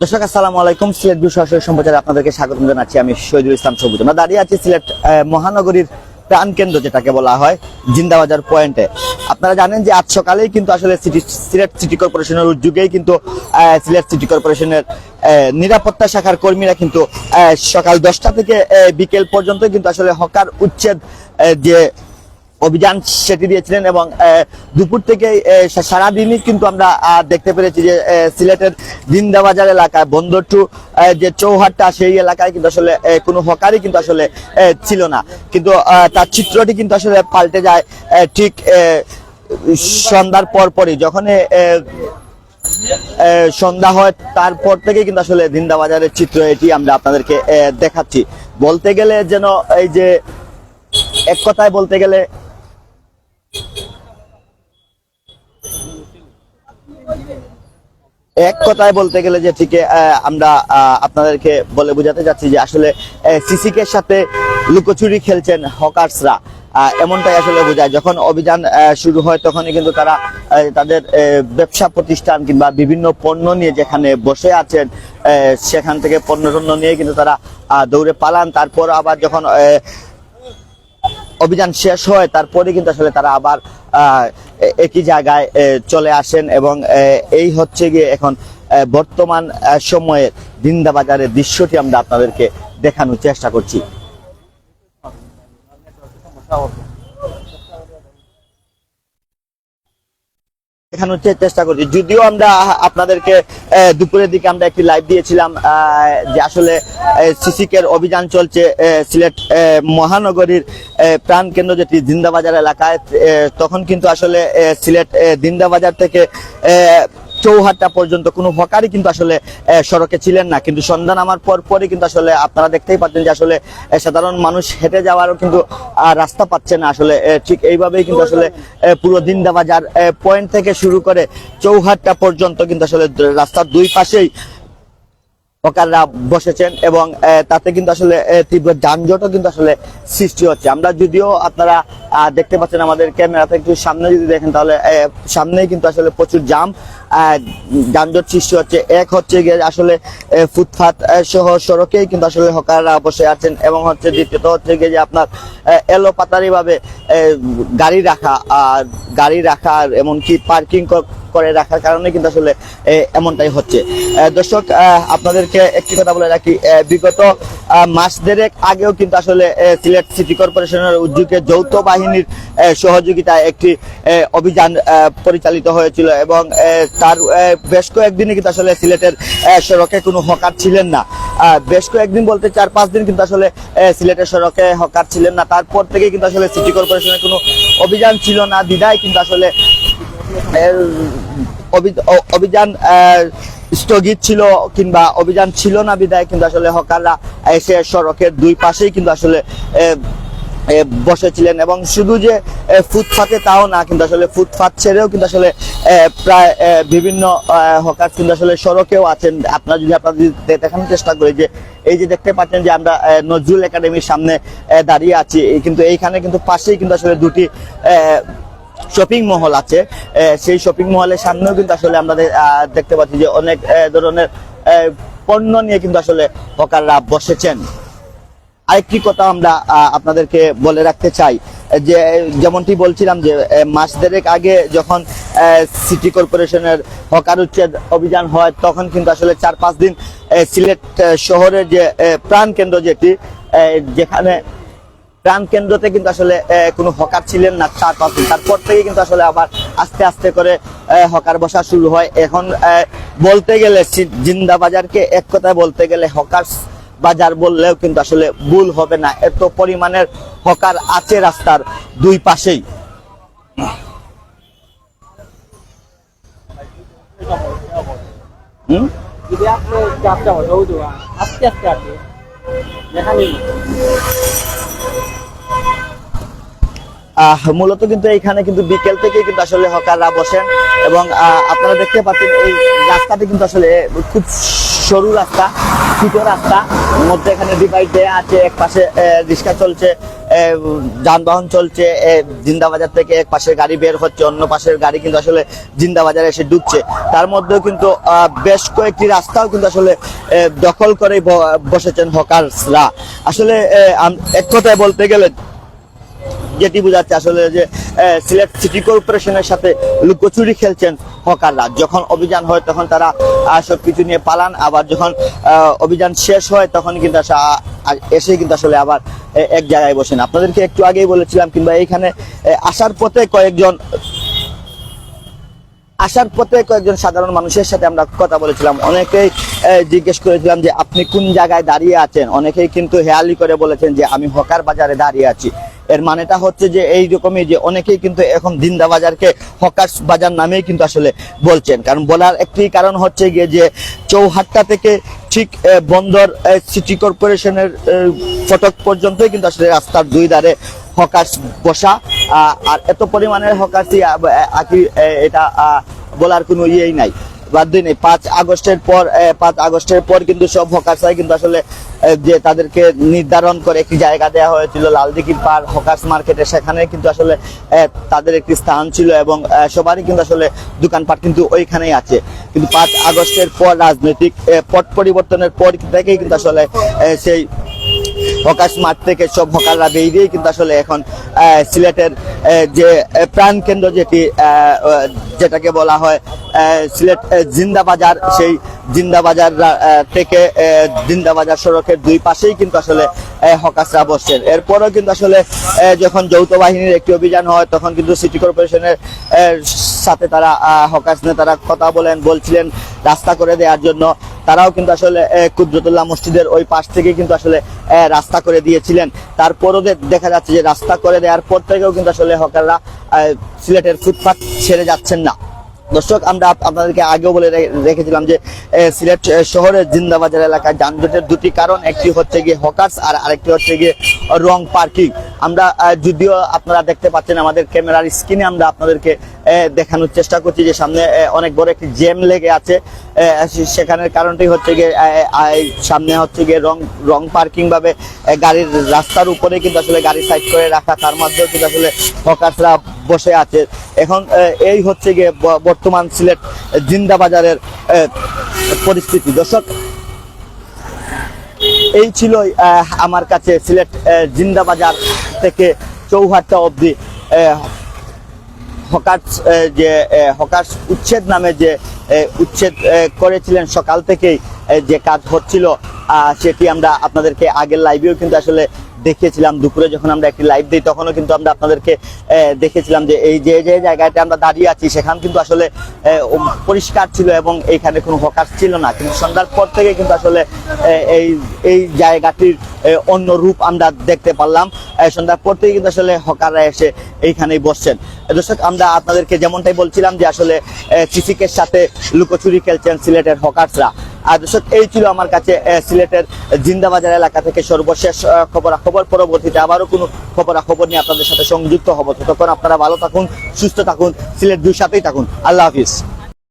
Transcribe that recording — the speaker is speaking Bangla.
দর্শক, আসসালামু আলাইকুম। সিলেট দু সরাসরি সম্প্রচারে আপনাদেরকে স্বাগত জানাচ্ছি। আমি শহীদুল ইসলাম সবুজ আমরা দাঁড়িয়ে আছি সিলেট মহানগরীর প্রাণ কেন্দ্র, যেটাকে বলা হয় জিন্দাবাজার পয়েন্টে। আপনারা জানেন যে আজ সকালেই কিন্তু আসলে সিটি, সিলেট সিটি কর্পোরেশনের উদ্যোগেই কিন্তু সিলেট সিটি কর্পোরেশনের নিরাপত্তা শাখার কর্মীরা কিন্তু সকাল দশটা থেকে বিকেল পর্যন্ত কিন্তু আসলে হকার উচ্ছেদ যে অভিযান সেটি দিয়েছিলেন এবং দুপুর থেকে সারাদিনই কিন্তু আমরা দেখতে পেরেছি যে সিলেটের জিন্দাবাজার এলাকায় বন্দর টু যে চৌহাট্টা, সেই এলাকায় কিন্তু আসলে কোনো হকারই কিন্তু আসলে ছিল না। কিন্তু তার চিত্রটি কিন্তু আসলে পাল্টে যায় ঠিক সন্ধ্যার পর পরই। যখন সন্ধ্যা হয়, তারপর থেকে কিন্তু আসলে জিন্দাবাজারের চিত্র এটি আমরা আপনাদেরকে দেখাচ্ছি। বলতে গেলে যেন এই যে, এক কথায় বলতে গেলে এক কথায় বলতে গেলে যে ঠিক আমরা আপনাদেরকে বলে বোঝাতে যাচ্ছি যে আসলে সিসিকে সাথে লুকোচুরি খেলছেন হকার্সরা। এমনটাই আসলে বোঝায়। যখন অভিযান শুরু হয় তখনই কিন্তু তারা তাদের ব্যবসা প্রতিষ্ঠান কিংবা বিভিন্ন পণ্য নিয়ে যেখানে বসে আছেন সেখান থেকে পণ্য টণ্য নিয়ে কিন্তু তারা দৌড়ে পালান। তারপর আবার যখন অভিযান শেষ হয়, তারপরে কিন্তু আসলে তারা আবার একই জায়গায় চলে আসেন এবং এই হচ্ছে গিয়ে এখন বর্তমান আহ, দিন্দা বাজারের দৃশ্যটি আমরা আপনাদেরকে দেখানোর চেষ্টা করছি। দেখানোর চেষ্টা করছি। যদিও আমরা আপনাদেরকে দুপুরের দিকে আমরা একটি লাইভ দিয়েছিলাম যে আসলে সিসিকের অভিযান চলছে সিলেট মহানগরীর প্রাণকেন্দ্র প্রাণ কেন্দ্র যেটি জিন্দাবাজার এলাকায় তখন কিন্তু আসলে সিলেট জিন্দাবাজার থেকে চৌহাট্টা পর্যন্ত কোনো হকারই কিন্তু আসলে সড়কে ছিলেন না। কিন্তু সন্ধান আমার পর পরই কিন্তু আসলে আপনারা দেখতেই পাচ্ছেন যে আসলে সাধারণ মানুষ হেঁটে যাওয়ারও কিন্তু রাস্তা পাচ্ছে না আসলে ঠিক এইভাবেই কিন্তু আসলে পুরো দিনদা বাজার পয়েন্ট থেকে শুরু করে চৌহাট্টা পর্যন্ত কিন্তু আসলে রাস্তার দুই পাশেই হকাররা বসেছেন এবং তাতে কিন্তু আসলে তীব্র যানজটও কিন্তু আসলে সৃষ্টি হচ্ছে। আমরা যদিও আপনারা দেখতে পাচ্ছেন আমাদের ক্যামেরাতে একটু সামনে যদি দেখেন তাহলে সামনেই কিন্তু আসলে প্রচুর জাম যানজট সৃষ্টি হচ্ছে। এক হচ্ছে গিয়ে আসলে ফুটপাত সহ সড়কেই কিন্তু আসলে হকাররা বসে আছেন এবং হচ্ছে দ্বিতীয়ত হচ্ছে গিয়ে যে আপনার আহ, এলোপাতারি গাড়ি রাখা গাড়ি রাখা এমনকি পার্কিং করে রাখার কারণে কিন্তু আসলে এমনটাই হচ্ছে। দর্শক আপনাদেরকে একটি কথা বলে রাখি বিগত মাস দেড়েক আগেও কিন্তু আসলে সিলেট সিটি কর্পোরেশনের উদ্যোগে যৌথ বাহিনীর সহযোগিতায় একটি অভিযান পরিচালিত হয়েছিল এবং তার বেশ কয়েকদিনে কিন্তু আসলে সিলেটের সড়কে কোনো হকার ছিলেন না। বেশ কয়েকদিন বলতে চার, পাঁচ দিন কিন্তু আসলে সিলেটের সড়কে হকার ছিলেন না। তারপর থেকে কিন্তু আসলে সিটি কর্পোরেশনের কোনো অভিযান ছিল না। দিদায় কিন্তু আসলে অভিযান স্থগিত ছিল কিংবা অভিযান ছিল না বিদায় কিন্তু আসলে হকাররা এসে সড়কের দুই পাশেই কিন্তু আসলে বসেছিলেন। এবং শুধু যে এ, ফুটপাতে তাও না কিন্তু আসলে ফুটপাত ছেড়েও কিন্তু আসলে প্রায় বিভিন্ন হকার কিন্তু আসলে সড়কেও আছেন। আপনারা যদি আপনারা দেখানোর চেষ্টা করি যে এই যে দেখতে পাচ্ছেন যে আমরা নজরুল একাডেমির সামনে দাঁড়িয়ে আছি। কিন্তু এইখানে কিন্তু পাশেই কিন্তু আসলে দুটি শপিং মহল আছে। সেই শপিং মহলের সামনেও কিন্তু আসলে আমরা দেখতে পাচ্ছি যে অনেক ধরনের পণ্য নিয়ে কিন্তু আসলে হকাররা বসেছেন। আরেকটি কথা আমরা আপনাদেরকে বলে রাখতে চাই, যে, যেমনটি বলছিলাম যে মাস দেড়েক আগে যখন সিটি কর্পোরেশনের হকার উচ্ছেদ অভিযান হয়, তখন কিন্তু আসলে চার পাঁচ দিন সিলেট শহরের যে প্রাণ কেন্দ্র যেটি যেখানে প্রাণ কেন্দ্রতে কিন্তু আসলে কোনো হকার ছিলেন না চার তারপর থেকে কিন্তু আসলে আবার আস্তে আস্তে করে হকার বসা শুরু হয়। এখন বলতে গেলে সি- জিন্দাবাজারকে এক কথায় বলতে গেলে হকার বাজার বললেও কিন্তু আসলে ভুল হবে না। এত পরিমাণের হকার আছে রাস্তার দুই পাশেই। হুম? আস্তে আস্তে মূলত কিন্তু এখানে কিন্তু বিকেল থেকে কিন্তু আসলে হকাররা বসেন এবং আপনারা দেখতে পাচ্ছেন এই রাস্তাটি কিন্তু আসলে খুব সরু রাস্তা ছোট রাস্তা। মধ্যে এখানে ডিভাইড দেয়া আছে, এক পাশে রিক্সা চলছে যানবাহন চলছে জিন্দাবাজার থেকে এক পাশের গাড়ি বের হচ্ছে, অন্য পাশের গাড়ি কিন্তু আসলে জিন্দাবাজারে এসে ঢুকছে। তার মধ্যেও কিন্তু বেশ কয়েকটি রাস্তাও কিন্তু আসলে দখল করে বসেছেন হকার্সরা। আসলে এক কথায় বলতে গেলে যেটি বোঝাচ্ছে আসলে যে সিলেট সিটি কর্পোরেশনের সাথে লুকোচুরি খেলছেন হকাররা। যখন অভিযান হয় তখন তারা সব কিছু নিয়ে পালান। আবার যখন অভিযান শেষ হয় তখন কিন্তু এসে কিন্তু আসলে আবার এক জায়গায় বসেন। আপনাদেরকে একটু আগেই বলেছিলাম কিংবা এইখানে আসার পথে কয়েকজন, আসার পথে কয়েকজন সাধারণ মানুষের সাথে আমরা কথা বলেছিলাম। অনেকেই জিজ্ঞেস করেছিলাম যে, আপনি কোন জায়গায় দাঁড়িয়ে আছেন? অনেকেই কিন্তু হেয়ালি করে বলেছেন যে, আমি হকার বাজারে দাঁড়িয়ে আছি। এর মানেটা হচ্ছে যে এই রকমই যে অনেকেই কিন্তু এখন দিন্দা বাজারকে হকার বাজার নামেই কিন্তু আসলে বলছেন। কারণ বলার একটি কারণ হচ্ছে গিয়ে যে চৌহাট্টা থেকে ঠিক বন্দর সিটি কর্পোরেশনের ফটক পর্যন্তই কিন্তু আসলে রাস্তার দুই ধারে হকার্স বসা। আর এত পরিমাণের হকার্সই এটা বলার কোনো ইয়েই নাই। বাদ দিন এই পাঁচ আগস্টের পর পাঁচ আগস্টের পর কিন্তু সব হকার্সরাই কিন্তু আসলে যে তাদেরকে নির্ধারণ করে একটি জায়গা দেওয়া হয়েছিল লালদিঘির পার হকার্স মার্কেটে, সেখানে কিন্তু আসলে তাদের একটি স্থান ছিল এবং সবারই কিন্তু আসলে দোকানপাট কিন্তু ওইখানেই আছে। কিন্তু পাঁচ আগস্টের পর রাজনৈতিক পট পরিবর্তনের পর থেকেই কিন্তু আসলে সেই হকার্স মাঠ থেকে সব হকাররা বেরিয়েই কিন্তু আসলে এখন সিলেটের যে আহ, প্রাণ কেন্দ্র যেটি যেটাকে বলা হয় সিলেট জিন্দাবাজার সেই জিন্দাবাজার থেকে জিন্দাবাজার সড়কের দুই পাশেই কিন্তু আসলে আহ, হকার্সরা বসছেন। এরপরও কিন্তু আসলে যখন যৌথ বাহিনীর একটি অভিযান হয় তখন কিন্তু সিটি কর্পোরেশনের সাথে তারা আহ, হকার্স নেতারা কথা বলেন বলছিলেন রাস্তা করে দেওয়ার জন্য। তারাও কিন্তু আসলে কুদরতুল্লাহ মসজিদের ওই পাশ থেকে কিন্তু আসলে রাস্তা করে দিয়েছিলেন। তারপরও দেখা যাচ্ছে যে রাস্তা করে দেওয়ার পর থেকেও কিন্তু আসলে হকাররা সিলেটের ফুটপাথ ছেড়ে যাচ্ছেন না। দর্শক, আমরা আপনাদেরকে আগেও বলে রেখেছিলাম যে সিলেট শহরের জিন্দাবাজার এলাকায় যানজটের দুটি কারণ। একটি হচ্ছে গিয়ে হকার্স আর আরেকটি হচ্ছে গিয়ে রং পার্কিং। আমরা যদিও আপনারা দেখতে পাচ্ছেন আমাদের ক্যামেরার স্ক্রিনে আমরা আপনাদেরকে দেখানোর চেষ্টা করছি যে সামনে অনেক বড় একটি জ্যাম লেগে আছে। সেখানের কারণটি হচ্ছে গিয়ে সামনে হচ্ছে গিয়ে রং রং পার্কিং ভাবে গাড়ির রাস্তার উপরে কিন্তু আসলে গাড়ি সাইড করে রাখা তার মধ্যেও কিন্তু আসলে হকার্সরা বসে আছে। এখন এই হচ্ছে গিয়ে বর্তমান সিলেট জিন্দাবাজারের আহ, পরিস্থিতি। দর্শক এই ছিল আমার কাছে সিলেট আহ, জিন্দাবাজার থেকে চৌহাট্টা অবধি আহ, হকার্স যে হকার উচ্ছেদ নামে যে উচ্ছেদ করেছিলেন সকাল থেকেই যে কাজ হচ্ছিল সেটি আমরা আপনাদেরকে আগের লাইভেও কিন্তু আসলে দেখিয়েছিলাম, দুপুরে যখন আমরা একটি লাইভ দিই, তখনও কিন্তু আমরা আপনাদেরকে দেখেছিলাম যে এই যে যে জায়গাটা আমরা দাঁড়িয়ে আছি, সেখান কিন্তু আসলে পরিষ্কার ছিল এবং এইখানে কোনো হকার ছিল না। কিন্তু সন্ধ্যার পর থেকে কিন্তু আসলে এই এই জায়গাটির অন্য রূপ আমরা দেখতে পারলাম। সন্ধ্যার পর থেকে কিন্তু আসলে হকাররা এসে এইখানেই বসছেন। দর্শক, আমরা আপনাদেরকে যেমনটাই বলছিলাম যে আসলে সিসিকের সাথে লুকোচুরি খেলছেন সিলেটের হকার্সরা। আর দর্শক, এই ছিল আমার কাছে সিলেটের জিন্দাবাজার এলাকা থেকে সর্বশেষ খবরা খবর পরবর্তীতে আবারও কোনো খবরাখবর নিয়ে আপনাদের সাথে সংযুক্ত হব। ততক্ষণ আপনারা ভালো থাকুন, সুস্থ থাকুন, সিলেট দুই সাথেই থাকুন। আল্লাহ হাফিজ।